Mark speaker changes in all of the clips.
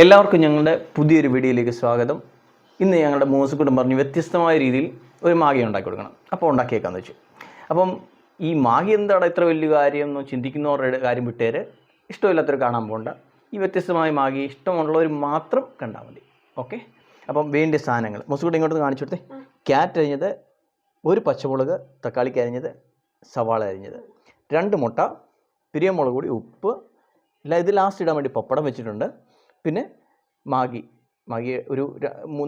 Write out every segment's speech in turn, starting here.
Speaker 1: എല്ലാവർക്കും ഞങ്ങളുടെ പുതിയൊരു വീഡിയോയിലേക്ക് സ്വാഗതം. ഇന്ന് ഞങ്ങളുടെ മൂസുക്കുട്ടം പറഞ്ഞ് വ്യത്യസ്തമായ രീതിയിൽ ഒരു മാഗി ഉണ്ടാക്കി കൊടുക്കണം. അപ്പോൾ ഉണ്ടാക്കിയേക്കാന്ന് വെച്ചു. അപ്പം ഈ മാഗി എന്താണ് ഇത്ര വലിയ കാര്യം എന്ന് ചിന്തിക്കുന്നവരുടെ കാര്യം വിട്ടേര്. ഇഷ്ടമില്ലാത്തവർ കാണാൻ പോകണ്ട ഈ വ്യത്യസ്തമായ മാഗി ഇഷ്ടമുള്ളവർ മാത്രം കണ്ടാൽ മതി. ഓക്കെ? അപ്പം വേണ്ട സാധനങ്ങൾ. മൂസുക്കുട്ടി ഇങ്ങോട്ട് കാണിച്ചു കൊടുത്തേ. ക്യാറ്റ് അരിഞ്ഞത് ഒരു പച്ചമുളക് തക്കാളിക്ക് അരിഞ്ഞത് സവാള അരിഞ്ഞത്. രണ്ട് മുട്ട പിരിയമുളക് കൂടി ഉപ്പ്. ഇല്ല ഇത് ലാസ്റ്റ് ഇടാൻ വേണ്ടി പപ്പടം വെച്ചിട്ടുണ്ട്. പിന്നെ മാഗി. മാഗി ഒരു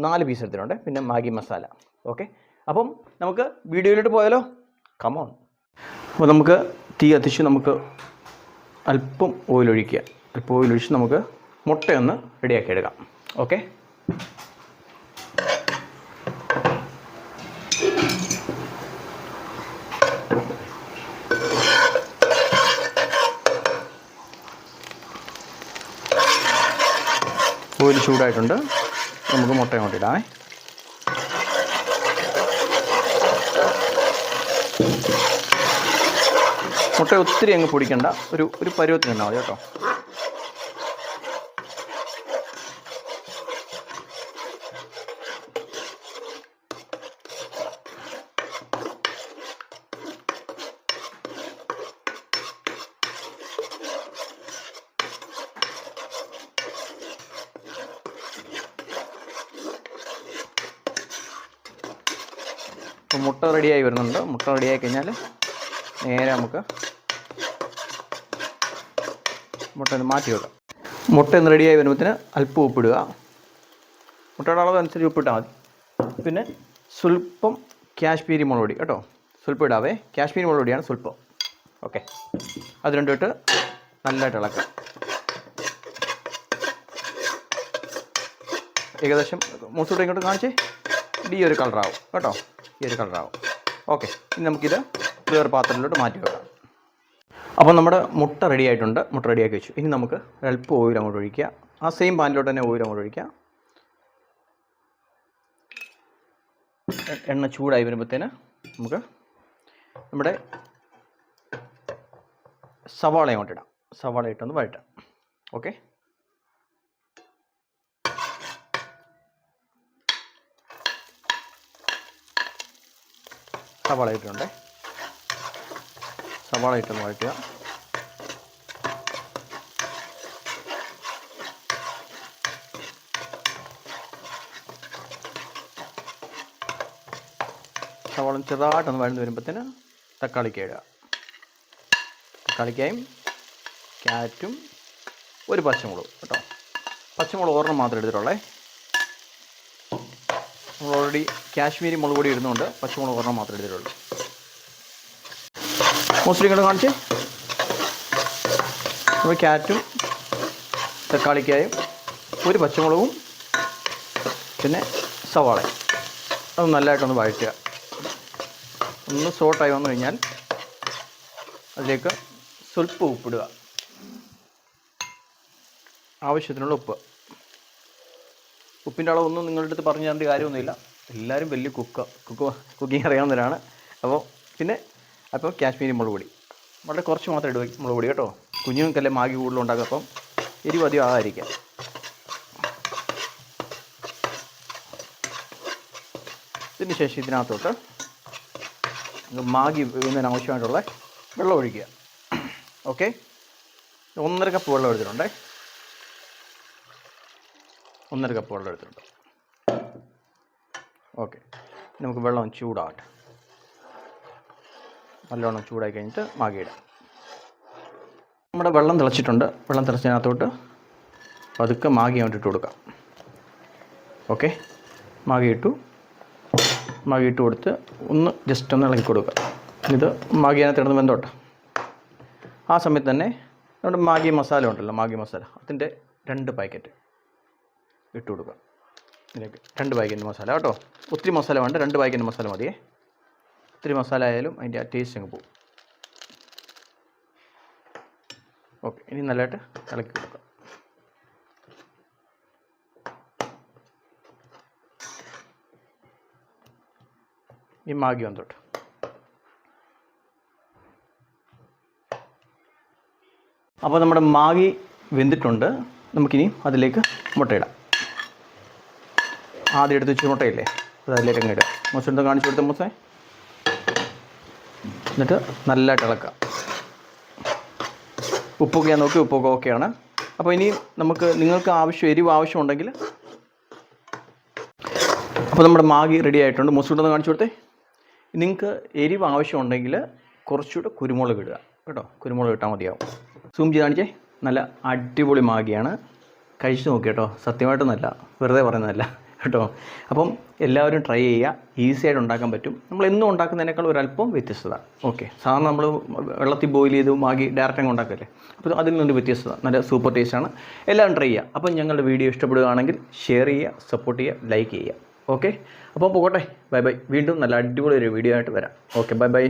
Speaker 1: നാല് പീസ് എടുത്തിട്ടുണ്ട്. പിന്നെ മാഗി മസാല. ഓക്കെ അപ്പം നമുക്ക് വീഡിയോയിലോട്ട് പോയാലോ? കമോൺ അപ്പോൾ നമുക്ക് തീ കത്തിച്ച് നമുക്ക് അല്പം ഓയിലൊഴിക്കുക അല്പം ഓയിലൊഴിച്ച് നമുക്ക് മുട്ടയൊന്ന് റെഡിയാക്കി എടുക്കാം. ഓക്കെ ഓയിൽ ചൂടായിട്ടുണ്ട്. നമുക്ക് മുട്ട അങ്ങോട്ട് മുട്ട ഒത്തിരി അങ്ങ് പൊടിക്കണ്ട. ഒരു ഒരു പരുവത്തിന് ഉണ്ടാവും കേട്ടോ. അപ്പോൾ മുട്ട റെഡിയായി വരുന്നുണ്ട്. മുട്ട റെഡിയായി കഴിഞ്ഞാൽ നേരെ നമുക്ക് മുട്ട ഒന്ന് മാറ്റി വെക്കാം. മുട്ട ഒന്ന് റെഡിയായി വരുമ്പോഴത്തേന് അല്പം ഉപ്പിടുക. മുട്ടയുടെ അളവ് അനുസരിച്ച് ഉപ്പിട്ടാൽ മതി. പിന്നെ സ്വല്പം കാശ്മീരി മുളക് പൊടി കേട്ടോ. സ്വല്പം ഇടാവേ. കാശ്മീരി മുളക് പൊടിയാണ് സ്വല്പം. ഓക്കെ അത് രണ്ടും ഇട്ട് നല്ലതായിട്ട് ഇളക്കാം ഏകദേശം മൂസൂട്ട് ഇങ്ങോട്ട് കാണിച്ചേ. ഡി ഒരു കളറാവും കേട്ടോ. ഈ ഒരു കളറാവും. ഓക്കെ ഇനി നമുക്കിത് വേറെ പാത്രത്തിലോട്ട് മാറ്റി വെക്കാം. അപ്പോൾ നമ്മുടെ മുട്ട റെഡി ആയിട്ടുണ്ട്. മുട്ട റെഡിയാക്കി വെച്ചു. ഇനി നമുക്ക് അല്പം ഓയിൽ അങ്ങോട്ട് ഒഴിക്കുക. ആ സെയിം പാനിലോട്ട് തന്നെ ഓയിൽ അങ്ങോട്ട് ഒഴിക്കുക. എണ്ണ ചൂടായി വരുമ്പോഴത്തേന് നമുക്ക് നമ്മുടെ സവാള അങ്ങോട്ട് ഇടാം. സവാള ഇട്ടൊന്ന് വഴറ്റാം. ഓക്കെ? സവാള ഇട്ടിട്ടുണ്ട്. സവാള ഇട്ടൊന്ന് വഴറ്റുക. സവാള ചെറുതായിട്ടൊന്ന് വഴന്ന് വരുമ്പോഴത്തേന് തക്കാളിക്ക ഇടുക. തക്കാളിക്കായും ക്യാരറ്റും ഒരു പച്ചമുളക് കേട്ടോ. പച്ചമുളക് ഒരെണ്ണം മാത്രം എടുത്തിട്ടുള്ളേ. നമ്മൾ ഓൾറെഡി കാശ്മീരി മുളക് പൊടി ഇടുന്നുണ്ട്. പച്ചമുളക് ഒരെണ്ണം മാത്രമേ എടുത്തിട്ടുള്ളൂ. മോസ്റ്റ്ലി ഇങ്ങോട്ട് കാണിച്ച്. നമ്മൾ ക്യാരറ്റും തക്കാളിക്കായും ഒരു പച്ചമുളകും പിന്നെ സവാള. അത് നല്ലതായിട്ടൊന്ന് വഴറ്റുക. ഒന്ന് സോട്ടായി വന്നു കഴിഞ്ഞാൽ അതിലേക്ക് സ്വല്പം ഉപ്പിടുക. ആവശ്യത്തിനുള്ള ഉപ്പ്. ഉപ്പിന്റെ അളവൊന്നും നിങ്ങളുടെ അടുത്ത് പറഞ്ഞു തരേണ്ട കാര്യമൊന്നുമില്ല. എല്ലാവരും വലിയ കുക്ക കുക്ക് കുക്കിംഗ് അറിയാവുന്നവരാണ്. അപ്പോൾ പിന്നെ അപ്പോൾ കാശ്മീരി മുളക് പൊടി. വളരെ കുറച്ച് മാത്രം ഇടുക മുളക് പൊടി കേട്ടോ. കുഞ്ഞുങ്ങൾക്കല്ലേ മാഗി കൂടുതലുണ്ടാക്കുക അപ്പം എരിവ് അധികം ആകാതിരിക്കാം ഇതിന് ശേഷം ഇതിനകത്തോട്ട് മാഗി വീണ്ടും ആവശ്യമായിട്ടുള്ള വെള്ളം ഒഴിക്കുക. ഓക്കെ? ഒന്നര കപ്പ് വെള്ളം എടുത്തിട്ടുണ്ടേ. ഒന്നര കപ്പ് വെള്ളം എടുത്തിട്ടുണ്ട്. ഓക്കെ നമുക്ക് വെള്ളം ചൂടാകട്ടെ നല്ലോണം ചൂടായി കഴിഞ്ഞിട്ട് മാഗിയിടാം. നമ്മുടെ വെള്ളം തിളച്ചിട്ടുണ്ട്. വെള്ളം തിളച്ചതിനകത്തോട്ട് പതുക്കെ മാഗി അങ്ങോട്ട് ഇട്ട് കൊടുക്കാം. ഓക്കെ മാഗി ഇട്ടു. ഇട്ട് കൊടുത്ത് ഒന്ന് ജസ്റ്റ് ഒന്ന് ഇളക്കി കൊടുക്കുക. ഇത് മാഗി അതിനകത്ത് ഇടുന്ന ബന്ധോട്ടെ ആ സമയത്ത് തന്നെ നമ്മുടെ മാഗി മസാല ഉണ്ടല്ലോ മാഗി മസാല. അതിന്റെ രണ്ട് പാക്കറ്റ് ഇട്ട് കൊടുക്കുക. ഇതിലേക്ക് രണ്ട് പാക്കറ്റ് മസാല കേട്ടോ. ഒത്തിരി മസാല വേണ്ട രണ്ട് പാക്കറ്റ് മസാല മതിയേ. ഒത്തിരി മസാല ആയാലും അതിന്റെ ആ ടേസ്റ്റ് അങ്ങ് പോകും. ഓക്കെ ഇനി നല്ലതായിട്ട് ഇളക്കി കൊടുക്കാം. ഈ മാഗി വന്നോട്ട് അപ്പോൾ നമ്മുടെ മാഗി വെന്തിട്ടുണ്ട്. നമുക്കിനി അതിലേക്ക് മുട്ടയിടാം. ആദ്യം എടുത്ത് വെച്ച് മുട്ടയില്ലേ? അത് അതിലേക്ക് അങ്ങ് ഇടുക കാണിച്ചു കൊടുത്ത മോശേ എന്നിട്ട് നല്ലതായിട്ട് ഇളക്കുക. ഉപ്പൊക്കെ ഞാൻ നോക്കി ഉപ്പൊക്കെ ഓക്കെയാണ് അപ്പോൾ ഇനി നമുക്ക് നിങ്ങൾക്ക് ആവശ്യം എരിവ് ആവശ്യമുണ്ടെങ്കിൽ അപ്പോൾ നമ്മുടെ മാഗി റെഡി ആയിട്ടുണ്ട്. മോശം കാണിച്ചു കൊടുത്തേ. നിങ്ങൾക്ക് എരിവ് ആവശ്യമുണ്ടെങ്കിൽ കുറച്ചുകൂടെ കുരുമുളക് ഇടുക. കേട്ടോ? കുരുമുളക് ഇട്ടാൽ മതിയാവും. സൂം ചെയ്ത് കാണിച്ചേ. നല്ല അടിപൊളി മാഗിയാണ്. കഴിച്ചു നോക്കി കേട്ടോ. സത്യമായിട്ടൊന്നല്ല. വെറുതെ പറയുന്നതല്ല. കേട്ടോ? അപ്പം എല്ലാവരും ട്രൈ ചെയ്യുക. ഈസി ആയിട്ട് ഉണ്ടാക്കാൻ പറ്റും. നമ്മൾ എന്നും ഉണ്ടാക്കുന്നതിനേക്കാൾ ഒരല്പം വ്യത്യസ്തത. ഓക്കെ സാധാരണ നമ്മൾ വെള്ളത്തിൽ ബോയിൽ ചെയ്ത് മാഗി ഡയറക്റ്റ് അങ്ങ് ഉണ്ടാക്കല്ലേ? അപ്പോൾ അതിൽ നിന്നൊരു വ്യത്യസ്തത. നല്ല സൂപ്പർ ടേസ്റ്റാണ് എല്ലാവരും ട്രൈ ചെയ്യുക. അപ്പം ഞങ്ങളുടെ വീഡിയോ ഇഷ്ടപ്പെടുകയാണെങ്കിൽ ഷെയർ ചെയ്യുക സപ്പോർട്ട് ചെയ്യുക ലൈക്ക് ചെയ്യുക. ഓക്കെ അപ്പോൾ പോകട്ടെ. ബൈ ബൈ വീണ്ടും നല്ല അടിപൊളി ഒരു വീഡിയോ ആയിട്ട് വരാം. Okay bye bye